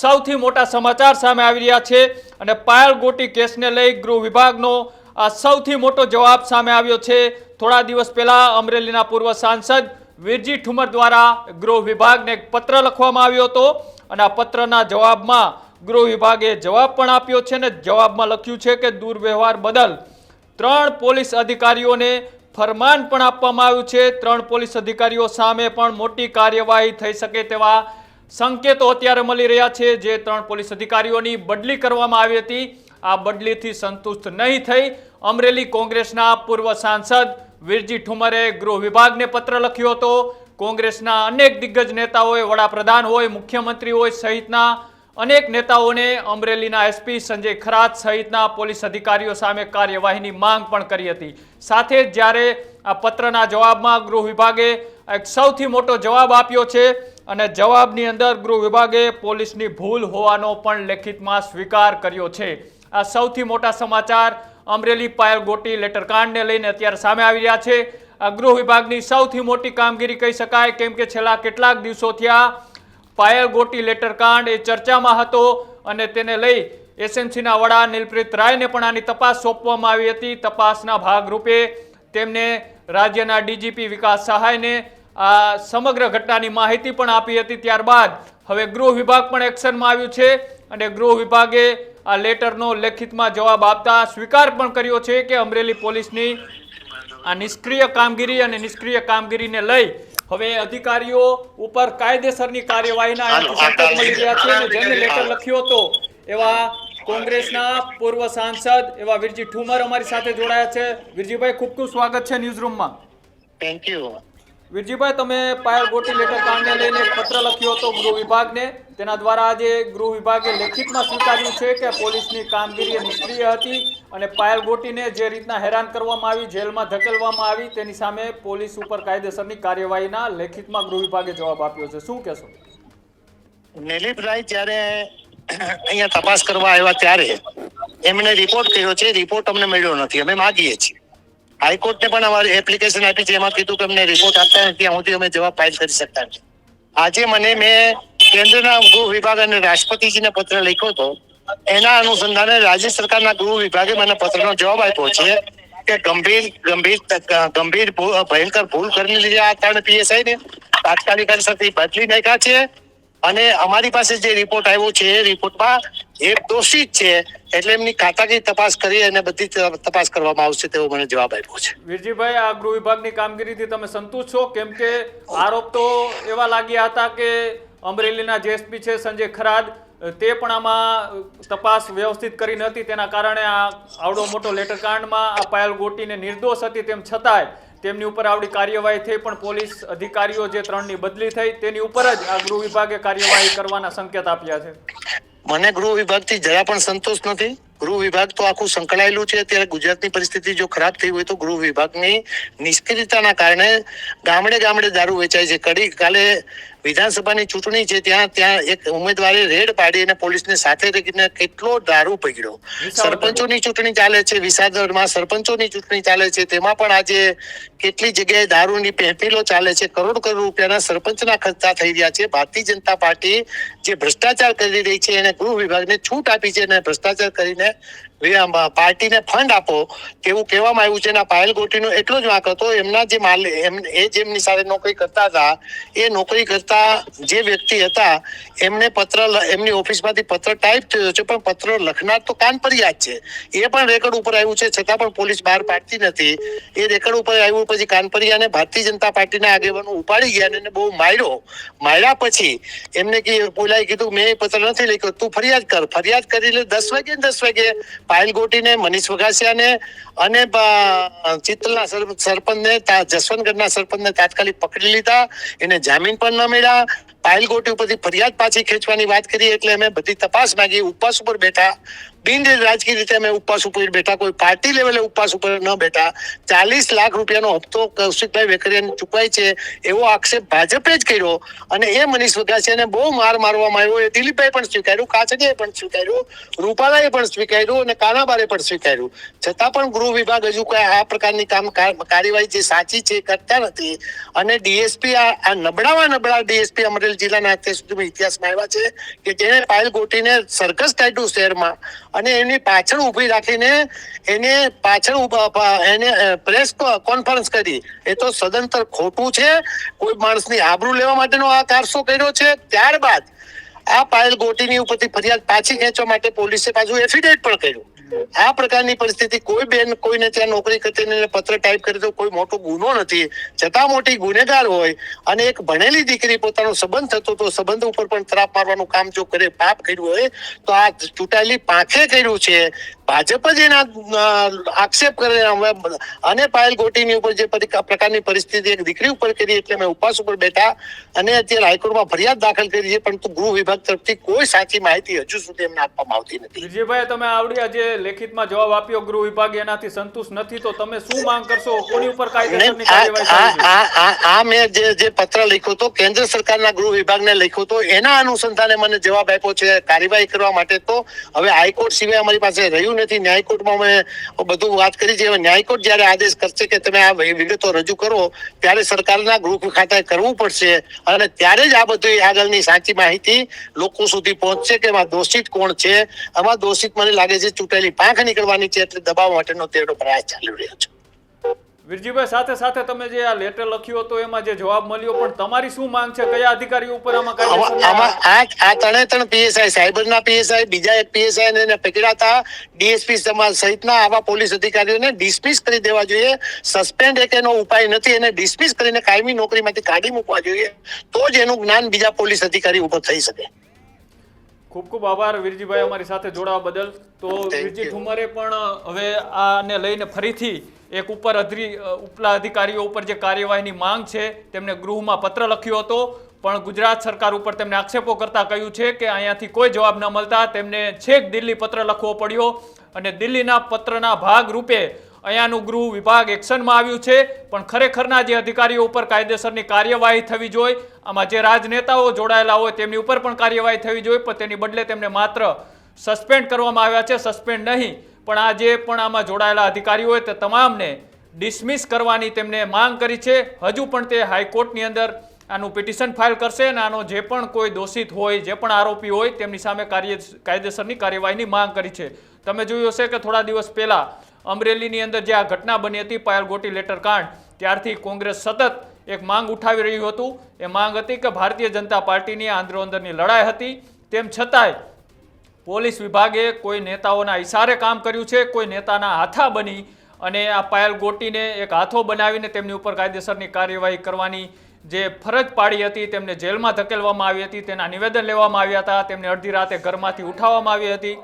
સૌથી મોટા સમાચાર સામે આવી રહ્યા છે અને પાયલ ગોટી કેસને લઈ ગૃહ વિભાગનો આ સૌથી મોટો જવાબ સામે આવ્યો છે. થોડા દિવસ પહેલા અમરેલીના પૂર્વ સાંસદ વીરજી ઠુમર દ્વારા ગૃહ વિભાગને એક પત્ર લખવામાં આવ્યો હતો અને આ પત્રના જવાબમાં ગૃહ વિભાગે જવાબ પણ આપ્યો છે અને જવાબમાં લખ્યું છે કે દુર્વ્યવહાર બદલ ત્રણ પોલીસ અધિકારીઓને ફરમાન પણ આપવામાં આવ્યું છે. ત્રણ પોલીસ અધિકારીઓ સામે પણ મોટી કાર્યવાહી થઈ શકે તેવા સંકેતો અત્યારે મળી રહ્યા છે. જે ત્રણ પોલીસ અધિકારીઓની બદલી કરવામાં આવી હતી. આ બદલીથી સંતુષ્ટ નહીં થઈ. અમરેલી કોંગ્રેસના પૂર્વ સાંસદ વીરજી ઠુમરે ગૃહ વિભાગને પત્ર લખ્યો હતો. કોંગ્રેસના અનેક દિગ્ગજ નેતાઓએ વડાપ્રધાન હોય, મુખ્યમંત્રી હોય સહિતના અનેક નેતાઓને અમરેલીના એસપી સંજય ખરાત સહિતના પોલીસ અધિકારીઓ સામે કાર્યવાહીની માંગ પણ કરી હતી. સાથે જ જ્યારે આ પત્રના જવાબમાં ગૃહ વિભાગે એક સૌથી મોટો જવાબ આપ્યો છે અને જવાબની અંદર ગૃહ વિભાગે પોલીસની ભૂલ હોવાનો પણ લેખિતમાં સ્વીકાર કર્યો છે. આ સૌથી મોટા સમાચાર અમરેલી પાયલ ગોટી લેટરકાંડને લઈને અત્યારે સામે આવી રહ્યા છે. આ ગૃહ વિભાગની સૌથી મોટી કામગીરી કહી શકાય, કેમ કે છેલ્લા કેટલાક દિવસોથી આ પાયલ ગોટી લેટર કાંડ એ ચર્ચામાં હતો અને તેને લઈ એસએમસીના વડા નીલપ્રીત રાયને પણ આની તપાસ સોંપવામાં આવી હતી. તપાસના ભાગરૂપે તેમને રાજ્યના ડીજીપી વિકાસ સહાયને આ સમગ્ર ઘટનાની માહિતી પણ આપી હતી ત્યારબાદ. હવે ગૃહ વિભાગ પણ એક્શનમાં આવ્યું છે અને ગૃહ વિભાગે આ લેટરનો લેખિતમાં જવાબ આપતા સ્વીકાર પણ કર્યો છે કે અમરેલી પોલીસની આ નિષ્ક્રિય કામગીરી અને નિષ્ક્રિય કામગીરીને લઈ હવે અધિકારીઓ ઉપર કાયદેસરની કાર્યવાહીના સંકેત મળી રહ્યા છે અને જેને લેટર લખ્યો હતો એવા કોંગ્રેસના પૂર્વ સાંસદ એવા વીરજી ઠુમર અમારી સાથે જોડાયા છે. વીરજીભાઈ ખૂબ ખૂબ સ્વાગત છે ન્યૂઝ રૂમમાં. થેન્ક યુ વીરજીભાઈ, તમે પાયલ ગોટી લેટર કાંડને લઈને પત્ર લખ્યો હતો ગૃહ વિભાગને. તેના દ્વારા આજે ગૃહ વિભાગે લેખિતમાં સ્વીકાર્યું છે કે પોલીસની કામગીરી નિષ્ક્રિય હતી અને પાયલ ગોટીને જે રીતના હેરાન કરવામાં આવી, જેલમાં ધકેલવામાં આવી, તેની સામે પોલીસ ઉપર કાયદેસરની કાર્યવાહીના લેખિતમાં ગૃહ વિભાગે જવાબ આપ્યો છે. શું કહેશો? નિલીપભાઈ જ્યારે અહીંયા તપાસ કરવા આવ્યા ત્યારે એમણે રિપોર્ટ કર્યો છે. રિપોર્ટ અમને મળ્યો નથી. અમે માગીએ છીએ. હાઈકોર્ટને પણ અમારી એપ્લિકેશન આપી છે. એમાં કીધું કે અમને રિપોર્ટ આપતા નથી. સુધી અમે જવાબ ફાઇલ કરી શકતા નથી. આજે મને મેં કેન્દ્રના ગૃહ વિભાગ અને રાષ્ટ્રપતિજીને પત્ર લખ્યો હતો. એના અનુસંધાને રાજ્ય સરકારના ગૃહ વિભાગે મને પત્રનો જવાબ આપ્યો છે કે ગંભીર ગંભીર ગંભીર ભયંકર ભૂલ કરીને લીધે. આ ત્રણ પીએસઆઈ ને તાત્કાલિક અસરથી બદલી નાખ્યા છે. અને અમારી પાસે જે રિપોર્ટ આવ્યો છે, એ રિપોર્ટમાં એ દોષિત છે, એટલે એમની ખાતાકીય તપાસ કરી અને બધી તપાસ કરવામાં આવશે તેવો મને જવાબ આપ્યો છે. વીરજીભાઈ, આ ગૃહ વિભાગની કામગીરીથી તમે સંતુષ્ટ છો? કેમ કે આરોપ તો એવા લાગ્યા હતા કે અમરેલીના જેએસપી છે સંજય ખરાદ, તે પણ આમાં તપાસ વ્યવસ્થિત કરી નથી તેના કારણે આ આવડો મોટો લેટરકાંડમાં આ પાયલ ગોટીને નિર્દોષ હતી. તેમ છતાંય તેમની ઉપર આવડી કાર્યવાહી થઈ, પણ પોલીસ અધિકારીઓ જે ત્રણની બદલી થઈ, તેની ઉપર જ આ ગૃહ વિભાગે કાર્યવાહી કરવાના સંકેત આપ્યા છે. મને ગૃહ વિભાગથી જરા પણ સંતોષ નથી. ગૃહ વિભાગ તો આખું સંકળાયેલું છે. અત્યારે ગુજરાતની પરિસ્થિતિ જો ખરાબ થઈ હોય તો ગૃહ વિભાગની નિષ્ક્રિયતાના કારણે ગામડે ગામડે દારૂ વેચાય છે. કડી કાલે વિધાનસભાની ચૂંટણી છે ત્યાં ત્યાં એક ઉમેદવારે રેડ પાડી અને પોલીસને સાથે રાખીને કેટલો દારૂ પકડ્યો સરપંચોની ચૂંટણી ચાલે છે વિસાદરમાં સરપંચોની ચૂંટણી ચાલે છે તેમાં પણ આજે કેટલી જગ્યાએ દારૂની પહેપેલો ચાલે છે કરોડ કરોડ રૂપિયાના સરપંચના ખર્ચા થઈ રહ્યા છે. ભારતીય જનતા પાર્ટી જે ભ્રષ્ટાચાર કરી રહી છે એને ગૃહ વિભાગને છૂટ આપી છે અને ભ્રષ્ટાચાર કરીને પાર્ટીને ફંડ આપો તેવું કહેવામાં આવ્યું છે પાયલ ગોટીનો એટલો જ વાંક હતો, એમના જે માલ એ જેમની સાથે નોકરી કરતા હતા, એ નોકરી કરતા જે વ્યક્તિ હતા, એમને પત્ર એમની ઓફિસમાંથી પત્ર ટાઈપ થયો છે, પણ પત્ર લખનાર તો કાનપરિયા જ છે. એ પણ રેકોર્ડ ઉપર આવ્યું છે, છતાં પણ પોલીસ બહાર પાડતી નથી. એ રેકોર્ડ ઉપર આવ્યું પછી કાનપરિયાને ભારતીય જનતા પાર્ટીના આગેવાનો ઉપાડી ગયા અને બહુ માર્યો. માર્યા પછી એમને કે બોલાય કીધું, મેં પત્ર નથી લખ્યો, તું ફરિયાદ કર, ફરિયાદ કરી લે દસ વાગે દસ વાગે પાયલ ગોટીને, મનીષ વઘાસિયાને અને ચિત્તલના સરપંચને જસવંતગઢના સરપંચને તાત્કાલિક પકડી લીધા. એને જામીન પણ ન મળ્યા. પાયલ ગોટી ઉપરથી ફરિયાદ પાછી ખેંચવાની વાત કરી, એટલે અમે બધી તપાસ માંગી, ઉપવાસ ઉપર બેઠા. બિન રાજકીય રીતે અમે ઉપવાસ ઉપર બેઠા, કોઈ પાર્ટી લેવલે ઉપવાસ ઉપર ન બેઠા. ચાલીસ લાખ રૂપિયાનો હપ્તો કૌશિકભાઈ વેકરિયાને ચૂકવાય છે એવો આક્ષેપ ભાજપે જ કર્યો. અને એ મનીષ વગાસિયાને બહુ માર મારવામાં આવ્યો. એ દિલીપભાઈ પણ સ્વીકાર્યું કાછડીએ પણ સ્વીકાર્યું, રૂપાલાએ પણ સ્વીકાર્યું અને કાનાબારે પણ સ્વીકાર્યું. છતાં પણ ગૃહ વિભાગ હજુ કોઈ આ પ્રકારની કામ કાર્યવાહી જે સાચી છે કરતા નથી. અને ડીએસપી આ નબળામાં નબળા ડીએસપી અમરેલી જિલ્લાના અત્યાર સુધીમાં ઇતિહાસમાં આવ્યા છે કે જેને પાયલ ગોટીને સર્કસ કાઢ્યું શહેરમાં. અને એની પાછળ ઊભી રાખીને એને પાછળ એને પ્રેસ કોન્ફરન્સ કરી. એ તો સદંતર ખોટું છે. કોઈ માણસની આબરૂ લેવા માટેનો આ કારસો કર્યો છે. ત્યારબાદ આ પાયલ ગોટીની ઉપરથી ફરિયાદ પાછી ખેંચવા માટે પોલીસે પાછું એફિડેવિટ પણ કર્યું. આ પ્રકારની પરિસ્થિતિ કોઈ બેન, કોઈને ત્યાં નોકરી કરતી પત્ર ટાઈપ કરે તો કોઈ મોટો ગુનો નથી. છતાં મોટી ગુનેગાર હોય અને એક ભણેલી દીકરી પોતાનો સંબંધ થતો તો સંબંધ ઉપર પણ ત્રાપ મારવાનું કામ જો કરે, પાપ કર્યું હોય, તો આ ચૂંટાયેલી પાંખે કર્યું છે. ભાજપ જ એના આક્ષેપ કરે અને પાયલ ગોટીની ઉપર જે પ્રકારની પરિસ્થિતિ એક દીકરી ઉપર કરી એટલે અમે ઉપવાસ ઉપર બેઠા અને અત્યારે હાઈકોર્ટમાં ફરિયાદ દાખલ કરી છે, પરંતુ ગૃહ વિભાગ તરફથી કોઈ સાચી માહિતી હજુ સુધી એમને આપવામાં આવતી નથી. વિજયભાઈ, તમે આવડી આજે લેખિતમાં જવાબ આપ્યો ગૃહ વિભાગ એનાથી સંતુષ્ટ નથી તો તમે શું માંગ કરશો? કોની ઉપર કાયદેસરની કાર્યવાહી આ મેં જે જે પત્ર લખ્યો તો કેન્દ્ર સરકારના ગૃહ વિભાગને લખ્યો તો એના અનુસંધાને મને જવાબ આપ્યો છે કાર્યવાહી કરવા માટે. તો હવે હાઈકોર્ટ સિવાય અમારી પાસે રહ્યું નથી. ન્યાયકોર્ટમાં અમે બધું વાત કરી છે. ન્યાય કોર્ટ જ્યારે આદેશ કરશે કે તમે આ વિગતો રજૂ કરો ત્યારે સરકારના ગૃહ ખાતાએ કરવું પડશે. અને ત્યારે જ આ બધી આગળની સાચી માહિતી લોકો સુધી પહોંચશે કે એમાં દોષિત કોણ છે. આમાં દોષિત મને લાગે છે ચૂંટાયેલી પાંખ નીકળવાની છે એટલે દબાવવા માટેનો તેનો પ્રયાસ ચાલી રહ્યો છે. વિરજીભાઈ સાથે સાથે તમે જે આ લેટર લખ્યો હતો એમાં જે જવાબ મળ્યો પણ તમારી શું માંગ છે? કયા અધિકારીઓ ઉપર આમાં આમાં આ આ ત્રણે ત્રણ પીએસઆઈ સાયબરના પીએસઆઈ બીજા એક પીએસઆઈ ને હતા ડીએસપી સમાજ સહિતના આવા પોલીસ અધિકારીઓને ડિસમિસ કરી દેવા જોઈએ. સસ્પેન્ડ એક એનો ઉપાય નથી એને ડિસમિસ કરીને કાયમી નોકરીમાંથી કાઢી મૂકવા જોઈએ. તો જ એનું જ્ઞાન બીજા પોલીસ અધિકારી ઉપર થઈ શકે. ખૂબ ખૂબ આભાર વીરજીભાઈ અમારી સાથે જોડાવા બદલ. તો વિરજી ઠુમરે પણ હવે આને લઈને ફરીથી એક ઉપર અધરી ઉપલા અધિકારીઓ ઉપર જે કાર્યવાહીની માંગ છે તેમને ગૃહમાં પત્ર લખ્યો હતો. પણ ગુજરાત સરકાર ઉપર તેમને આક્ષેપો કરતા કહ્યું છે કે અહીંયાથી કોઈ જવાબ ન મળતા. તેમને છેક દિલ્હી પત્ર લખવો પડ્યો અને દિલ્હીના પત્રના ભાગ રૂપે અહીંયાનું ગૃહ વિભાગ એક્શનમાં આવ્યું છે, પણ ખરેખરના જે અધિકારીઓ ઉપર કાયદેસરની કાર્યવાહી થવી જોઈએ, આમાં જે રાજનેતાઓ જોડાયેલા હોય તેમની ઉપર પણ કાર્યવાહી થવી જોઈએ, પણ તેની બદલે તેમને માત્ર સસ્પેન્ડ કરવામાં આવ્યા છે, સસ્પેન્ડ નહીં, પણ આ જે પણ આમાં જોડાયેલા અધિકારીઓ હોય તે તમામને ડિસમિસ કરવાની તેમને માંગ કરી છે. હજુ પણ તે હાઈકોર્ટની અંદર આનું પિટિશન ફાઇલ કરશે અને આનો જે પણ કોઈ દોષિત હોય, જે પણ આરોપી હોય, તેમની સામે કાર્ય, કાયદેસરની કાર્યવાહીની માંગ કરી છે. તમે જોયું હશે કે થોડા દિવસ પહેલા અમરેલીની અંદર જે આ ઘટના બની હતી, પાયલ ગોટી લેટર કાંડ ત્યારથી કોંગ્રેસ સતત એક માંગ ઉઠાવી રહ્યું હતું. એ માંગ હતી કે ભારતીય જનતા પાર્ટીની અંદરની લડાઈ હતી. તેમ છતાંય પોલીસ વિભાગે કોઈ નેતાઓના ઇશારે કામ કર્યું છે, કોઈ નેતાના હાથા બની અને આ પાયલ ગોટીને એક હાથો બનાવીને તેમની ઉપર કાયદેસરની કાર્યવાહી કરવાની જે ફરજ પાડી હતી, તેમને જેલમાં ધકેલવામાં આવી હતી, તેના નિવેદન લેવામાં આવ્યા હતા, તેમને અડધી રાતે ઘરમાંથી ઉઠાવવામાં આવી હતી.